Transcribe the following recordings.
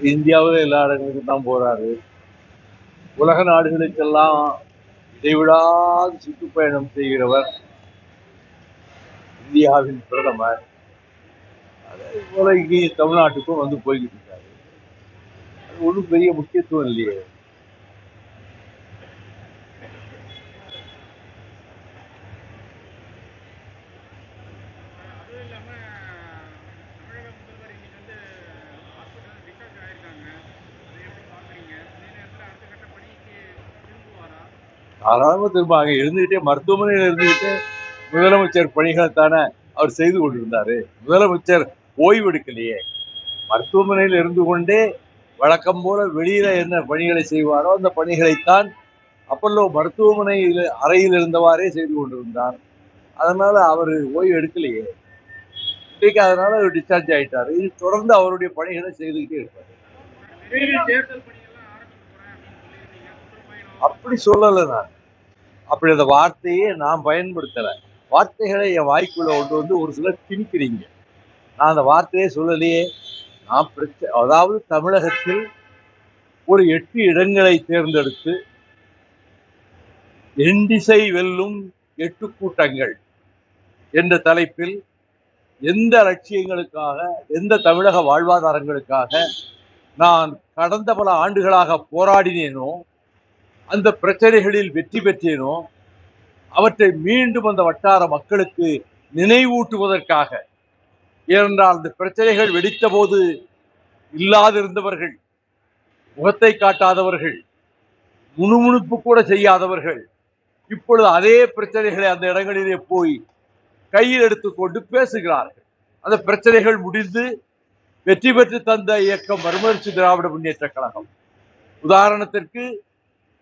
இந்தியாவில் எல்லா இடங்களுக்கும் தான் போறாரு. உலக நாடுகளுக்கெல்லாம் இடைவிடாது சுற்றுப்பயணம் செய்கிறவர் இந்தியாவின் பிரதமர். அதே போல இங்கே தமிழ்நாட்டுக்கும் வந்து போய்கிட்டு இருக்காரு. அது ஒன்றும் பெரிய முக்கியத்துவம் இல்லையே. தாராளமாக திரும்ப அங்கே இருந்துகிட்டே மருத்துவமனையில் இருந்துகிட்டு முதலமைச்சர் பணிகளை தானே அவர் செய்து கொண்டிருந்தாரு. முதலமைச்சர் ஓய்வு எடுக்கலையே மருத்துவமனையில் இருந்து கொண்டே வழக்கம் போல வெளியில என்ன பணிகளை செய்வாரோ அந்த பணிகளைத்தான் அப்பல்லோ மருத்துவமனையில் அறையில் இருந்தவாறே செய்து கொண்டிருந்தார். அதனால அவர் ஓய்வு எடுக்கலையே இன்றைக்கு அதனால அவர் டிஸ்சார்ஜ் ஆயிட்டாரு. இது தொடர்ந்து அவருடைய பணிகளை செய்துக்கிட்டே இருப்பார். அப்படி சொல்லலை நான். அப்படி அந்த வார்த்தையே நான் பயன்படுத்தலை. வார்த்தைகளை என் வாய்க்குள்ள கொண்டு வந்து ஒரு சிலர் திணிக்கிறீங்க. நான் அந்த வார்த்தையே சொல்லலையே. நான் பிரச்ச அதாவது தமிழகத்தில் ஒரு எட்டு இடங்களை தேர்ந்தெடுத்து எண்டிசை வெல்லும் எட்டு கூட்டங்கள் என்ற தலைப்பில் எந்த லட்சியங்களுக்காக எந்த தமிழக வாழ்வாதாரங்களுக்காக நான் கடந்த பல ஆண்டுகளாக போராடினேனோ அந்த பிரச்சனைகளில் வெற்றி பெற்றேனோ அவற்றை மீண்டும் அந்த வட்டார மக்களுக்கு நினைவூட்டுவதற்காக. ஏனென்றால் அந்த பிரச்சனைகள் வெடித்த போது இல்லாதிருந்தவர்கள் முகத்தை காட்டாதவர்கள் முணுமுணுப்பு கூட செய்யாதவர்கள் இப்பொழுது அதே பிரச்சனைகளை அந்த இடங்களிலே போய் கையில் எடுத்துக்கொண்டு பேசுகிறார்கள். அந்த பிரச்சனைகள் முடிந்து வெற்றி பெற்று தந்த இயக்கம் மறுமலர்ச்சி திராவிட முன்னேற்ற கழகம். உதாரணத்திற்கு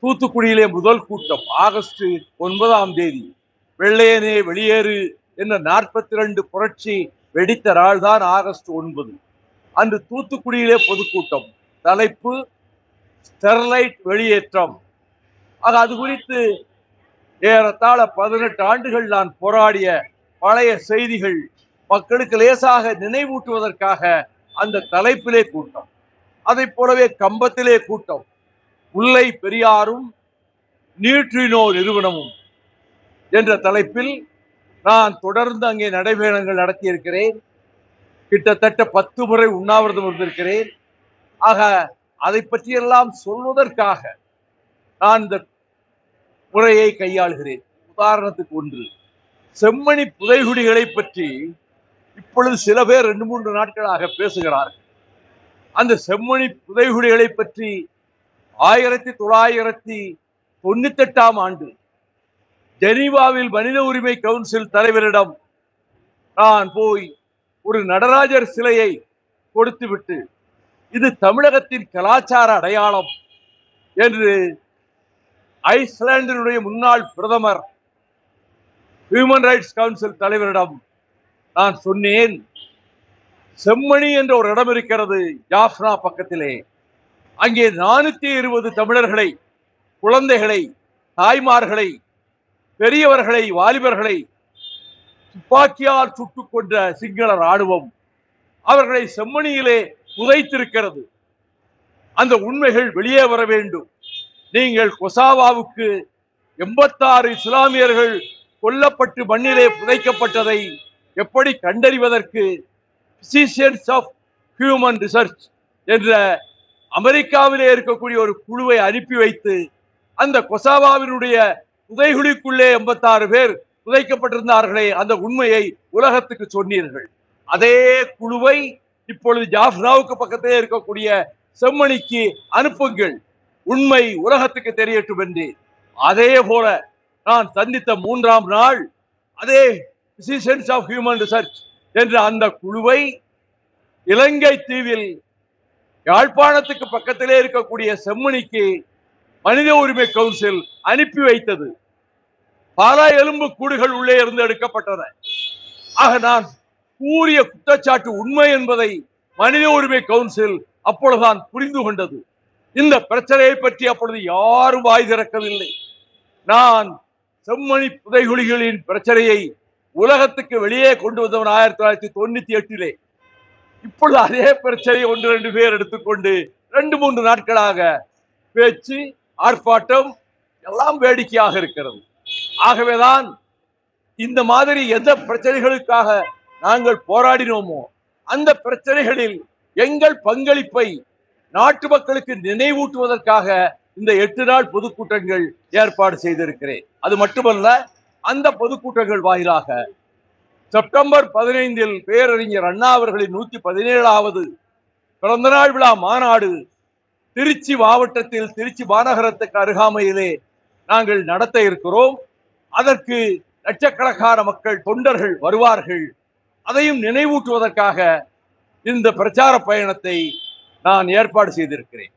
தூத்துக்குடியிலே முதல் கூட்டம் ஆகஸ்ட் ஒன்பதாம் தேதி. வெள்ளையனே வெளியேறு என்ற நாற்பத்தி ரெண்டு புரட்சி வெடித்த நாள் தான் ஆகஸ்ட் ஒன்பது. அன்று தூத்துக்குடியிலே பொதுக்கூட்டம். தலைப்பு ஸ்டெர்லைட் வெளியேற்றம். ஆக அது குறித்து ஏறத்தாழ பதினெட்டு ஆண்டுகள் நான் போராடிய பழைய செய்திகள் மக்களுக்கு லேசாக நினைவூட்டுவதற்காக அந்த தலைப்பிலே கூட்டம். அதைப் போலவே கம்பத்திலே கூட்டம். முல்லை பெரியாரும் நியூட்ரினோ நிறுவனமும் என்ற தலைப்பில் நான் தொடர்ந்து அங்கே நடைபயணங்கள் நடத்தியிருக்கிறேன். கிட்டத்தட்ட பத்து முறை உண்ணாவிரதம் இருந்திருக்கிறேன். ஆக அதை பற்றியெல்லாம் சொல்வதற்காக நான் இந்த முறையை கையாளுகிறேன். உதாரணத்துக்கு ஒன்று செம்மணி புதைகுடிகளை பற்றி இப்பொழுது சில பேர் ரெண்டு மூன்று நாட்களாக பேசுகிறார்கள். அந்த செம்மணி புதைகுடிகளை பற்றி ஆயிரத்தி தொள்ளாயிரத்தி தொண்ணூத்தெட்டாம் ஆண்டு ஜெனீவாவில் மனித உரிமை கவுன்சில் தலைவரிடம் நான் போய் ஒரு நடராஜர் சிலையை கொடுத்துவிட்டு இது தமிழகத்தின் கலாச்சார அடையாளம் என்று ஐஸ்லாண்டினுடைய முன்னாள் பிரதமர் ஹியூமன் ரைட்ஸ் கவுன்சில் தலைவரிடம் நான் சொன்னேன். செம்மணி என்ற ஒரு இடம் இருக்கிறது ஜாஃப்னா பக்கத்திலே. அங்கே நானூத்தி இருபது தமிழர்களை குழந்தைகளை தாய்மார்களை பெரியவர்களை வாலிபர்களை துப்பாக்கியால் சுட்டுக் கொன்ற சிங்கள ராணுவம் அவர்களை செம்மணியிலே புதைத்திருக்கிறது. அந்த உண்மைகள் வெளியே வர வேண்டும். நீங்கள் கொசாவாவுக்கு எண்பத்தாறு இஸ்லாமியர்கள் கொல்லப்பட்டு மண்ணிலே புதைக்கப்பட்டதை எப்படி கண்டறிவதற்கு பிசிஷியன்ஸ் ஆஃப் ஹியூமன் ரிசர்ச் என்ற அமெரிக்காவிலே இருக்கக்கூடிய ஒரு குழுவை அனுப்பி வைத்து அந்த கொசாவாவினுடைய புதைகுழிக்குள்ளே எண்பத்தாறு பேர் புதைக்கப்பட்டிருந்தார்களே அந்த உண்மையை உலகத்துக்கு சொன்னீர்கள். அதே குழுவை இப்பொழுது ஜாஃப்ராவுக்கு பக்கத்திலே இருக்கக்கூடிய செம்மணிக்கு அனுப்புங்கள். உண்மை உலகத்துக்கு தெரியட்டும் என்று அதே போல நான் சந்தித்த மூன்றாம் நாள் அதே ஆஃப் ஹியூமன் ரிசர்ச் என்ற அந்த குழுவை இலங்கை தீவில் யாழ்ப்பாணத்துக்கு பக்கத்திலே இருக்கக்கூடிய செம்மணிக்கு மனித உரிமை கவுன்சில் அனுப்பி வைத்தது. பல எலும்பு கூடுகள் உள்ளே இருந்து எடுக்கப்பட்டன. ஆக நான் கூறிய குற்றச்சாட்டு உண்மை என்பதை மனித உரிமை கவுன்சில் அப்பொழுதுதான் புரிந்து கொண்டது. இந்த பிரச்சனையை பற்றி அப்பொழுது யாரும் வாய் திறக்கவில்லை. நான் செம்மணி புதைகுலிகளின் பிரச்சனையை உலகத்துக்கு வெளியே கொண்டு வந்தவன் ஆயிரத்தி தொள்ளாயிரத்தி தொண்ணூத்தி எட்டிலே. இப்பொழுது அதே பிரச்சனை ஒன்று ரெண்டு பேர் எடுத்துக்கொண்டு ரெண்டு மூன்று நாட்களாக பேச்சு ஆர்ப்பாட்டம் எல்லாம் வேடிக்கையாக இருக்கிறது. ஆகவேதான் இந்த மாதிரி எந்த பிரச்சனைகளுக்காக நாங்கள் போராடினோமோ அந்த பிரச்சனைகளில் எங்கள் பங்களிப்பை நாட்டு மக்களுக்கு நினைவூட்டுவதற்காக இந்த எட்டு நாள் பொதுக்கூட்டங்கள் ஏற்பாடு செய்திருக்கிறேன். அது மட்டுமல்ல அந்த பொதுக்கூட்டங்கள் வாயிலாக செப்டம்பர் பதினைந்தில் பேரறிஞர் அண்ணா அவர்களின் நூத்தி பதினேழாவது பிறந்தநாள் விழா மாநாடு திருச்சி மாவட்டத்தில் திருச்சி மாநகரத்துக்கு அருகாமையிலே நாங்கள் நடத்த இருக்கிறோம். அதற்கு லட்சக்கணக்கான மக்கள் தொண்டர்கள் வருவார்கள். அதையும் நினைவூட்டுவதற்காக இந்த பிரச்சார பயணத்தை நான் ஏற்பாடு செய்திருக்கிறேன்.